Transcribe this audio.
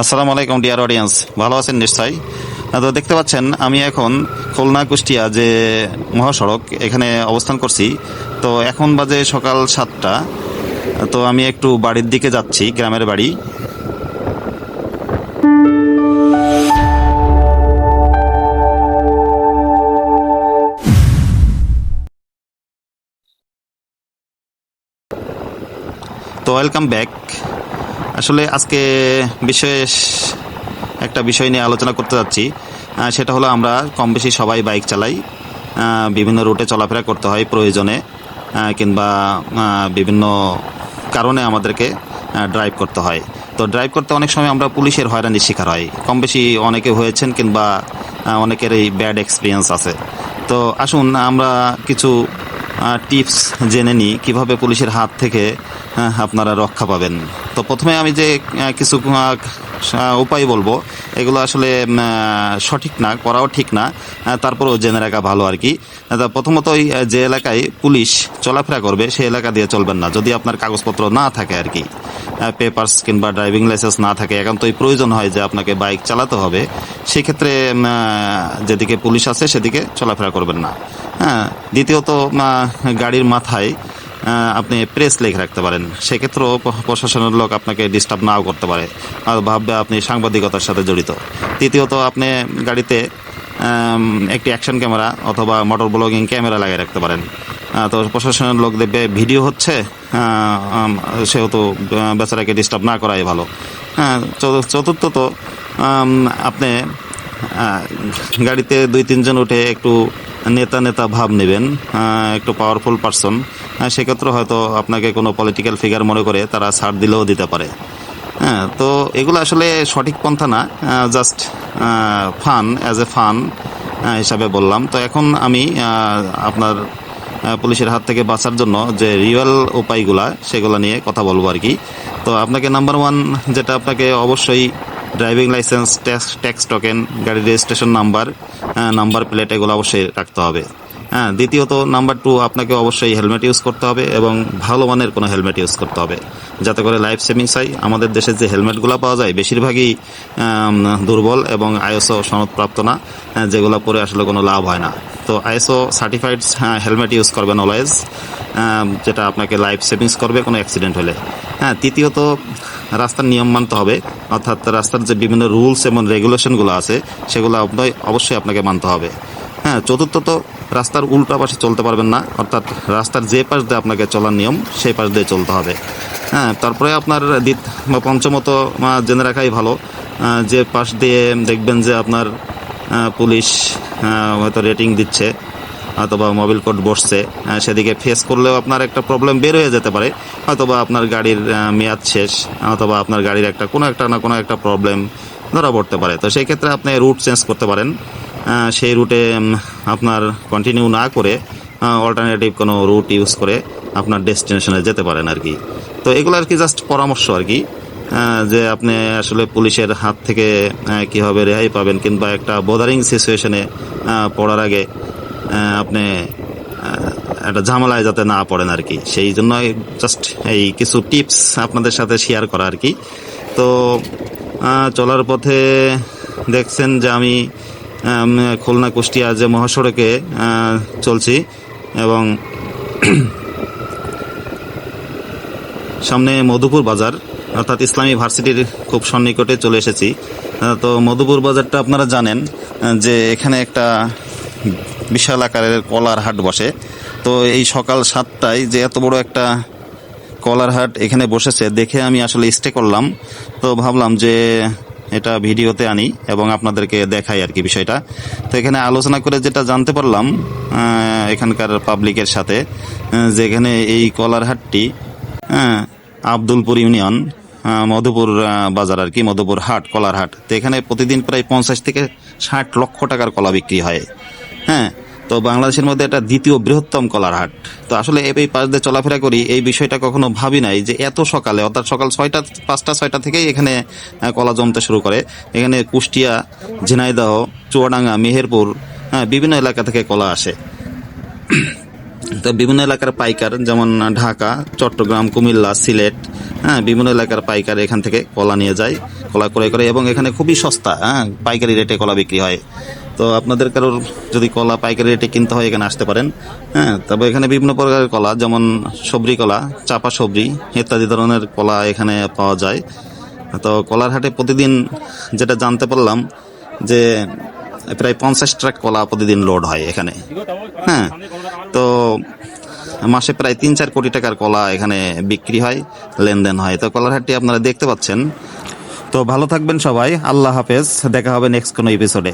আসসালামু আলাইকুম dear audience ভালো আছেন নিশ্চয়ই? তো দেখতে পাচ্ছেন, আমি এখন খুলনা কুষ্টিয়া যে মহাসড়ক এখানে অবস্থান করছি। তো এখন বাজে সকাল সাতটা। তো আমি একটু বাড়ির দিকে যাচ্ছি, গ্রামের বাড়ি। তো ওয়েলকাম ব্যাক আসলে আজকে বিশেষ একটা বিষয় নিয়ে আলোচনা করতে যাচ্ছি। সেটা হলো আমরা কম বেশি সবাই বাইক চালাই বিভিন্ন রুটে চলাফেরা করতে হয় প্রয়োজনে কিংবা বিভিন্ন কারণে আমাদেরকে ড্রাইভ করতে হয়। তো ড্রাইভ করতে অনেক সময় আমরা পুলিশের হয়রানির শিকার হয়। কম বেশি অনেকে হয়েছেন কিংবা অনেকের এই ব্যাড এক্সপিরিয়েন্স আছে। তো আসুন, আমরা কিছু টিপস জেনে নিই কীভাবে পুলিশের হাত থেকে আপনারা রক্ষা পাবেন। তো প্রথমে আমি যে কিছু উপায় বলব এগুলো আসলে সঠিক না করাও ঠিক না তারপরেও জেনে রাখা ভালো আর কি। প্রথমত ওই, যে এলাকায় পুলিশ চলাফেরা করবে সেই এলাকা দিয়ে চলবেন না যদি আপনার কাগজপত্র না থাকে আর কি। পেপার্স কিংবা ড্রাইভিং লাইসেন্স না থাকে একান্তই প্রয়োজন হয় যে আপনাকে বাইক চালাতে হবে সেক্ষেত্রে যেদিকে পুলিশ আছে সেদিকে চলাফেরা করবেন না। হ্যাঁ দ্বিতীয়ত গাড়ির মাথায় আপনি প্রেস লেখে রাখতে পারেন। সেক্ষেত্রেও প্রশাসনের লোক আপনাকে ডিস্টার্ব নাও করতে পারে। আর ভাববে আপনি সাংবাদিকতার সাথে জড়িত। তৃতীয়ত, আপনি গাড়িতে একটি অ্যাকশন ক্যামেরা অথবা মোটর ব্লগিং ক্যামেরা লাগিয়ে রাখতে পারেন। তো প্রশাসনের লোক দেখবে ভিডিও হচ্ছে সেহেতু বেচারাকে ডিস্টার্ব না করাই ভালো। হ্যাঁ চতুর্থত আপনি গাড়িতে দুই তিনজন উঠে একটু নেতা নেতা ভাব নেবেন একটু পাওয়ারফুল পারসন সেক্ষেত্রে হয়তো আপনাকে কোনো পলিটিক্যাল ফিগার মনে করে তারা ছাড় দিলেও দিতে পারে। হ্যাঁ তো এগুলো আসলে সঠিক পন্থা না just fun as a fun হিসাবে বললাম। তো এখন আমি আপনার পুলিশের হাত থেকে বাঁচার জন্য যে রিয়েল উপায়গুলা, সেগুলো নিয়ে কথা বলব আর কি। তো আপনাকে নাম্বার ওয়ান যেটা আপনাকে অবশ্যই driving license tax tax token গাড়ির রেজিস্ট্রেশন নাম্বার নাম্বার প্লেট এগুলো অবশ্যই রাখতে হবে। হ্যাঁ দ্বিতীয়ত নাম্বার টু আপনাকে অবশ্যই হেলমেট ইউজ করতে হবে এবং ভালো মানের কোনো হেলমেট ইউজ করতে হবে। যাতে করে লাইফ সেভিংস হয়। আমাদের দেশে যে হেলমেটগুলো পাওয়া যায় বেশিরভাগই দুর্বল এবং আইএসও সনদপ্রাপ্ত না হ্যাঁ, যেগুলো পরে আসলে কোনো লাভ হয় না। তো আইএসও সার্টিফাইড হেলমেট ইউজ করবেন অলওয়েজ যেটা আপনাকে লাইফ সেভিংস করবে কোনো অ্যাক্সিডেন্ট হলে। হ্যাঁ তৃতীয়ত রাস্তার নিয়ম মানতে হবে। অর্থাৎ রাস্তার যে বিভিন্ন রুলস এবং রেগুলেশনগুলো আছে, সেগুলো আপনার- অবশ্যই আপনাকে মানতে হবে। হ্যাঁ চতুর্থত, রাস্তার উল্টা পাশে চলতে পারবেন না। অর্থাৎ রাস্তার যে পাশ দিয়ে আপনাকে চলার নিয়ম সেই পাশ দিয়ে চলতে হবে। হ্যাঁ তারপরে আপনার দ্বিত- বা পঞ্চমত জেনে রাখাই ভালো। যে পাশ দিয়ে দেখবেন যে আপনার পুলিশ হয়তো রেটিং দিচ্ছে। অথবা মোবিল কোড বসছে সেদিকে ফেস করলেও আপনার একটা প্রবলেম বের হয়ে যেতে পারে। হয়তোবা আপনার গাড়ির মেয়াদ শেষ অথবা আপনার গাড়ির একটা কোনো একটা না কোনো একটা প্রবলেম ধরা পড়তে পারে। তো সেই ক্ষেত্রে আপনি রুট চেঞ্জ করতে পারেন। সেই রুটে আপনার কন্টিনিউ না করে অল্টারনেটিভ কোনো রুট ইউজ করে আপনার ডেস্টিনেশনে যেতে পারেন আর কি। তো এগুলো আর কি জাস্ট পরামর্শ আর কি। যে আপনি আসলে পুলিশের হাত থেকে কীভাবে রেহাই পাবেন কিংবা একটা বোদারিং সিচুয়েশনে পড়ার আগে আপনি একটা ঝামেলায় যাতে না পড়েন আর কি। সেই জন্য জাস্ট এই কিছু টিপস আপনাদের সাথে শেয়ার করা আর কি। তো চলার পথে দেখছেন যে আমি খুলনা কুষ্টিয়া যে মহাসড়কে চলছি এবং সামনে মধুপুর বাজার, অর্থাৎ ইসলামী ভার্সিটির খুব সন্নিকটে চলে এসেছি। তো মধুপুর বাজারটা আপনারা জানেন যে এখানে একটা বিশাল আকারের কলার হাট বসে। তো এই সকাল সাতটায় যে এত বড় একটা কলার হাট এখানে বসেছে, দেখে আমি আসলে স্টে করলাম। তো ভাবলাম যে এটা ভিডিওতে আনি এবং আপনাদেরকে দেখাই আর কি বিষয়টা। তো এখানে আলোচনা করে যেটা জানতে পারলাম এখানকার পাবলিকের সাথে যে এখানে এই কলার হাটটি আব্দুলপুর ইউনিয়ন মধুপুর বাজার আর কি, মধুপুর হাট, কলার হাট। তো এখানে প্রতিদিন প্রায় পঞ্চাশ থেকে ষাট লক্ষ টাকার কলা বিক্রি হয়। হ্যাঁ তো বাংলাদেশের মধ্যে এটা দ্বিতীয় বৃহত্তম কলার হাট। তো আসলে এই পাশ দিয়ে চলাফেরা করি, এই বিষয়টা কখনো ভাবি নাই যে এত সকালে, অর্থাৎ সকাল ছয়টা, পাঁচটা, ছয়টা থেকেই এখানে কলা জমতে শুরু করে। এখানে কুষ্টিয়া, ঝিনাইদহ, চুয়াডাঙ্গা, মেহেরপুর হ্যাঁ বিভিন্ন এলাকা থেকে কলা আসে। তো বিভিন্ন এলাকার পাইকার, যেমন ঢাকা, চট্টগ্রাম, কুমিল্লা, সিলেট হ্যাঁ বিভিন্ন এলাকার পাইকার এখান থেকে কলা নিয়ে যায়, কলা ক্রয় করে এবং এখানে খুবই সস্তা হ্যাঁ পাইকারি রেটে কলা বিক্রি হয়। তো আপনাদের কারোর যদি কলা পাইকারি রেটে কিনতে হয়, এখানে আসতে পারেন। হ্যাঁ তবে এখানে বিভিন্ন প্রকারের কলা, যেমন সবরি কলা, চাপা সবরি ইত্যাদি ধরনের কলা এখানে পাওয়া যায়। তো কলার হাটে প্রতিদিন যেটা জানতে পারলাম যে প্রায় পঞ্চাশ ট্রাক কলা প্রতিদিন লোড হয় এখানে। হ্যাঁ তো মাসে প্রায় তিন চার কোটি টাকার কলা এখানে বিক্রি হয়, লেনদেন হয়। তো কলার হাটটি আপনারা দেখতে পাচ্ছেন। তো ভালো থাকবেন সবাই, আল্লাহ হাফেজ, দেখা হবে নেক্সট কোনো এপিসোডে